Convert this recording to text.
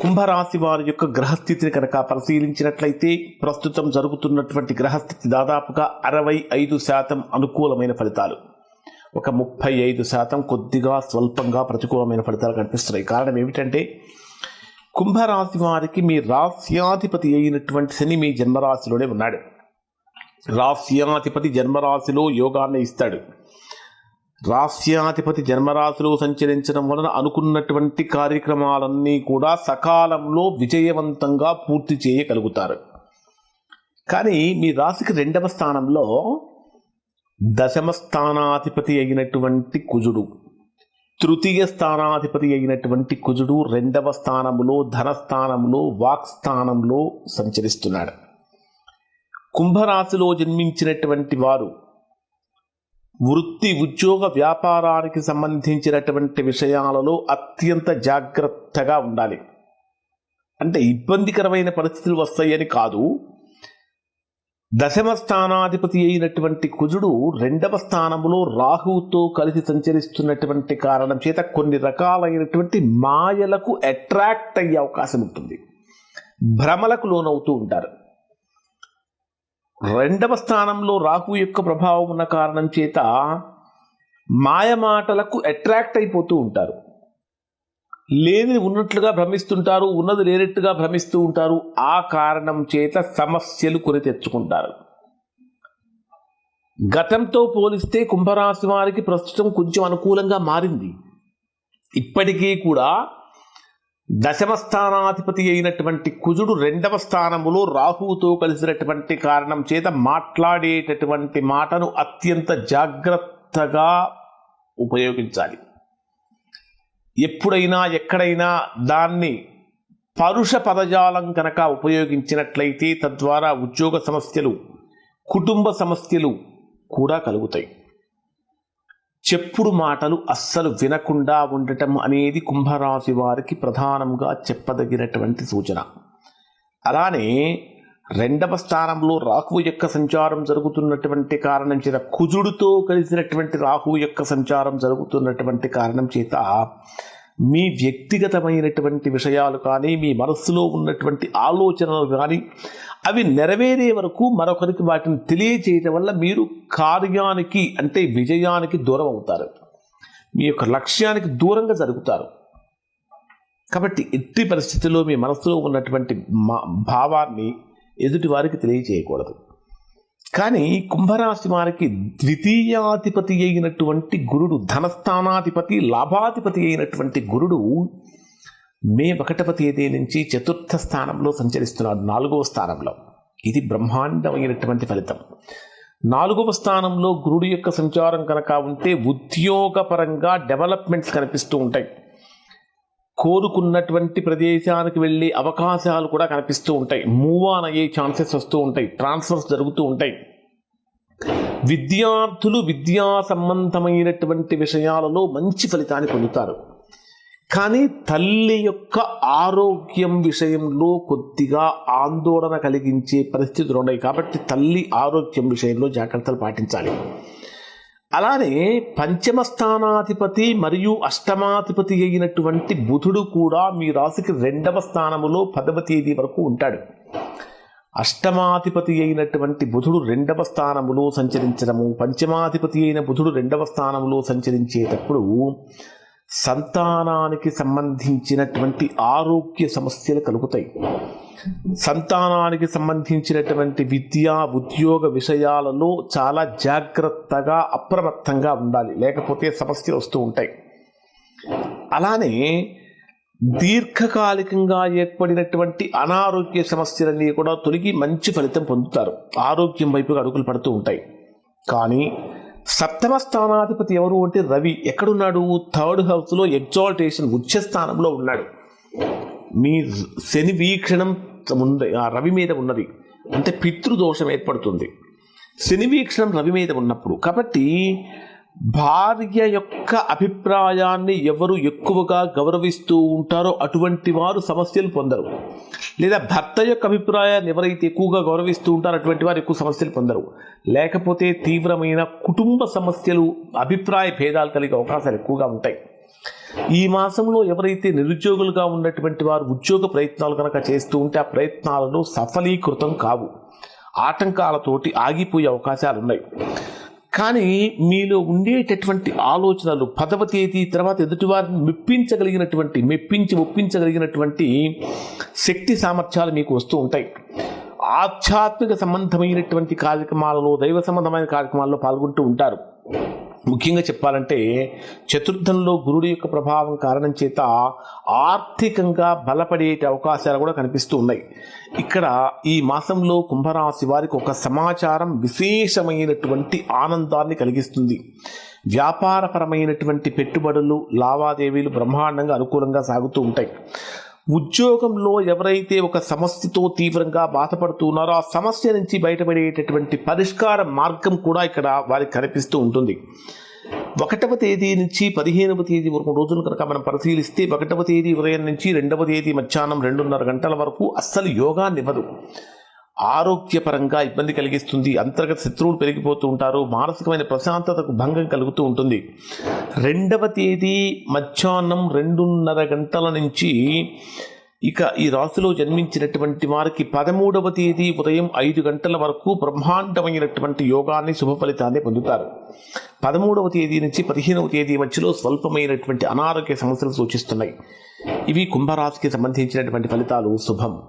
కుంభరాశి వారి యొక్క గ్రహస్థితిని కనుక పరిశీలించినట్లయితే ప్రస్తుతం జరుగుతున్నటువంటి గ్రహస్థితి దాదాపుగా అరవై ఐదు శాతం అనుకూలమైన ఫలితాలు. ఒక ముప్పై ఐదు శాతం కొద్దిగా స్వల్పంగా ప్రతికూలమైన ఫలితాలు కనిపిస్తున్నాయి. కారణం ఏమిటంటే కుంభరాశి వారికి మీ రాస్యాధిపతి అయినటువంటి శని మీ జన్మరాశిలోనే ఉన్నాడు. రాస్యాధిపతి జన్మరాశిలో యోగాన్ని ఇస్తాడు. రాస్యాధిపతి జన్మరాశిలో సంచరించడం వలన అనుకున్నటువంటి కార్యక్రమాలన్నీ కూడా సకాలంలో విజయవంతంగా పూర్తి చేయగలుగుతారు. కానీ మీ రాశికి రెండవ స్థానంలో దశమ స్థానాధిపతి అయినటువంటి కుజుడు తృతీయ స్థానాధిపతి అయినటువంటి కుజుడు రెండవ స్థానంలో ధనస్థానంలో వాక్ స్థానంలో సంచరిస్తున్నాడు. కుంభరాశిలో జన్మించినటువంటి వారు వృత్తి ఉద్యోగ వ్యాపారానికి సంబంధించినటువంటి విషయాలలో అత్యంత జాగ్రత్తగా ఉండాలి. అంటే ఇబ్బందికరమైన పరిస్థితులు వస్తాయని కాదు. దశమ స్థానాధిపతి అయినటువంటి కుజుడు రెండవ స్థానములో రాహువుతో కలిసి సంచరిస్తున్నటువంటి కారణం చేత కొన్ని రకాలైనటువంటి మాయలకు అట్రాక్ట్ అయ్యే అవకాశం ఉంటుంది. భ్రమలకు లోనవుతూ ఉంటారు. రెండవ స్థానంలో రాహు యొక్క ప్రభావం ఉన్న కారణం చేత మాయమాటలకు అట్రాక్ట్ అయిపోతూ ఉంటారు. లేని ఉన్నట్లుగా భ్రమిస్తుంటారు ఉన్నది లేనట్టుగా భ్రమిస్తూ ఉంటారు. ఆ కారణం చేత సమస్యలు కొని తెచ్చుకుంటారు. గతంతో పోలిస్తే కుంభరాశి వారికి ప్రస్తుతం కొంచెం అనుకూలంగా మారింది. ఇప్పటికీ కూడా దశమ స్థానాధిపతి అయినటువంటి కుజుడు రెండవ స్థానములో రాహువుతో కలిసినటువంటి కారణం చేత మాట్లాడేటటువంటి మాటను అత్యంత జాగ్రత్తగా ఉపయోగించాలి. ఎప్పుడైనా ఎక్కడైనా దాన్ని పరుష పదజాలం కనుక ఉపయోగించినట్లయితే తద్వారా ఉద్యోగ సమస్యలు కుటుంబ సమస్యలు కూడా కలుగుతాయి. చెప్పుడు మాటలు అస్సలు వినకుండా ఉండటం అనేది కుంభరాశి వారికి ప్రధానంగా చెప్పదగినటువంటి సూచన. అలానే రెండవ స్థానంలో రాహువు యొక్క సంచారం జరుగుతున్నటువంటి కారణం చేత కుజుడితో కలిసినటువంటి రాహువు యొక్క సంచారం జరుగుతున్నటువంటి కారణం చేత మీ వ్యక్తిగతమైనటువంటి విషయాలు కానీ మీ మనస్సులో ఉన్నటువంటి ఆలోచనలు కానీ అవి నెరవేరే వరకు మరొకరికి వాటిని తెలియచేయటం వల్ల మీరు కార్యానికి అంటే విజయానికి దూరం అవుతారు. మీ యొక్క లక్ష్యానికి దూరంగా జరుగుతారు. కాబట్టి ఎట్టి పరిస్థితుల్లో మీ మనసులో ఉన్నటువంటి మా భావాన్ని ఎదుటి వారికి తెలియచేయకూడదు. కానీ కుంభరాశి వారికి ద్వితీయాధిపతి అయినటువంటి గురుడు ధనస్థానాధిపతి లాభాధిపతి అయినటువంటి గురుడు మే ఒకటవ తేదీ నుంచి చతుర్థ స్థానంలో సంచరిస్తున్నాడు నాలుగవ స్థానంలో. ఇది బ్రహ్మాండమైనటువంటి ఫలితం. నాలుగవ స్థానంలో గురుడు యొక్క సంచారం కనుక ఉంటే ఉద్యోగపరంగా డెవలప్మెంట్స్ కనిపిస్తూ ఉంటాయి. కోరుకున్నటువంటి ప్రదేశానికి వెళ్ళే అవకాశాలు కూడా కనిపిస్తూ ఉంటాయి. మూవ్ ఆన్ అయ్యే ఛాన్సెస్ వస్తూ ఉంటాయి. ట్రాన్స్ఫర్స్ జరుగుతూ ఉంటాయి. విద్యార్థులు విద్యా సంబంధమైనటువంటి విషయాలలో మంచి ఫలితాన్ని పొందుతారు. కానీ తల్లి యొక్క ఆరోగ్యం విషయంలో కొద్దిగా ఆందోళన కలిగించే పరిస్థితులు ఉన్నాయి. కాబట్టి తల్లి ఆరోగ్యం విషయంలో జాగ్రత్తలు పాటించాలి. అలానే పంచమ స్థానాధిపతి మరియు అష్టమాధిపతి అయినటువంటి బుధుడు కూడా మీ రాశికి రెండవ స్థానములో పదవ తేదీ వరకు ఉంటాడు. అష్టమాధిపతి అయినటువంటి బుధుడు రెండవ స్థానములో సంచరించడము పంచమాధిపతి అయిన బుధుడు రెండవ స్థానములో సంచరించేటప్పుడు సంతానానికి సంబంధించినటువంటి ఆరోగ్య సమస్యలు కలుగుతాయి. సంతానానికి సంబంధించినటువంటి విద్యా ఉద్యోగ విషయాలలో చాలా జాగ్రత్తగా అప్రమత్తంగా ఉండాలి. లేకపోతే సమస్యలు వస్తూ ఉంటాయి. అలానే దీర్ఘకాలికంగా ఏర్పడినటువంటి అనారోగ్య సమస్యలన్నీ కూడా తొలగి మంచి ఫలితం పొందుతారు. ఆరోగ్యం వైపుగా అడుగులు పడుతూ ఉంటాయి. కానీ సప్తమ స్థానాధిపతి ఎవరు అంటే రవి. ఎక్కడున్నాడు? థర్డ్ హౌస్లో ఎగ్జాల్టేషన్ ఉచ్చ స్థానంలో ఉన్నాడు. మీ శని వీక్షణం ఉంది ఆ రవి మీద ఉన్నది. అంటే పితృదోషం ఏర్పడుతుంది. శని వీక్షణం రవి మీద ఉన్నప్పుడు. కాబట్టి భార్య యొక్క అభిప్రాయాన్ని ఎవరు ఎక్కువగా గౌరవిస్తూ ఉంటారో అటువంటి వారు సమస్యలు పొందరు. లేదా భర్త యొక్క అభిప్రాయాన్ని ఎవరైతే ఎక్కువగా గౌరవిస్తూ ఉంటారో అటువంటి వారు ఎక్కువ సమస్యలు పొందరు. లేకపోతే తీవ్రమైన కుటుంబ సమస్యలు అభిప్రాయ భేదాలు కలిగే అవకాశాలు ఎక్కువగా ఉంటాయి. ఈ మాసంలో ఎవరైతే నిరుద్యోగులుగా ఉన్నటువంటి వారు ఉద్యోగ ప్రయత్నాలు కనుక చేస్తూ ఉంటే ఆ ప్రయత్నాలను సఫలీకృతం కావు. ఆటంకాలతోటి ఆగిపోయే అవకాశాలు ఉన్నాయి కానీ మీలో ఉండేటటువంటి ఆలోచనలు పదవ తేదీ తర్వాత ఎదుటివారిని మెప్పించగలిగినటువంటి మెప్పించి ఒప్పించగలిగినటువంటి శక్తి సామర్థ్యాలు మీకు వస్తూ ఉంటాయి. ఆధ్యాత్మిక సంబంధమైనటువంటి కార్యక్రమాలలో దైవ సంబంధమైన కార్యక్రమాల్లో పాల్గొంటూ ఉంటారు. ముఖ్యంగా చెప్పాలంటే చతుర్థంలో గురుడు యొక్క ప్రభావం కారణం చేత ఆర్థికంగా బలపడే అవకాశాలు కూడా కనిపిస్తూ ఉన్నాయి. ఇక్కడ ఈ మాసంలో కుంభరాశి వారికి ఒక సమాచారం విశేషమైనటువంటి ఆనందాన్ని కలిగిస్తుంది. వ్యాపారపరమైనటువంటి పెట్టుబడులు లావాదేవీలు బ్రహ్మాండంగా అనుకూలంగా సాగుతూ ఉంటాయి. ఉద్యోగంలో ఎవరైతే ఒక సమస్యతో తీవ్రంగా బాధపడుతున్నారో ఆ సమస్య నుంచి బయటపడేటటువంటి పరిష్కార మార్గం కూడా ఇక్కడ వారికి కనిపిస్తూ ఉంటుంది. ఒకటవ తేదీ నుంచి పదిహేనవ తేదీ వరకు రోజులు కనుక మనం పరిశీలిస్తే ఒకటవ తేదీ ఉదయం నుంచి రెండవ తేదీ మధ్యాహ్నం రెండున్నర గంటల వరకు అస్సలు యోగా నివ్వదు. ఆరోగ్యపరంగా ఇబ్బంది కలిగిస్తుంది అంతర్గత శత్రువులు పెరిగిపోతూ ఉంటారు మానసికమైన ప్రశాంతతకు భంగం కలుగుతూ ఉంటుంది. రెండవ తేదీ మధ్యాహ్నం రెండున్నర గంటల నుంచి ఇక ఈ రాశిలో జన్మించినటువంటి వారికి పదమూడవ తేదీ ఉదయం ఐదు గంటల వరకు బ్రహ్మాండమైనటువంటి యోగాన్ని శుభ ఫలితాన్ని పొందుతారు. పదమూడవ తేదీ నుంచి పదిహేనవ తేదీ మధ్యలో స్వల్పమైనటువంటి అనారోగ్య సమస్యలు సూచిస్తున్నాయి. ఇవి కుంభరాశికి సంబంధించినటువంటి ఫలితాలు శుభం.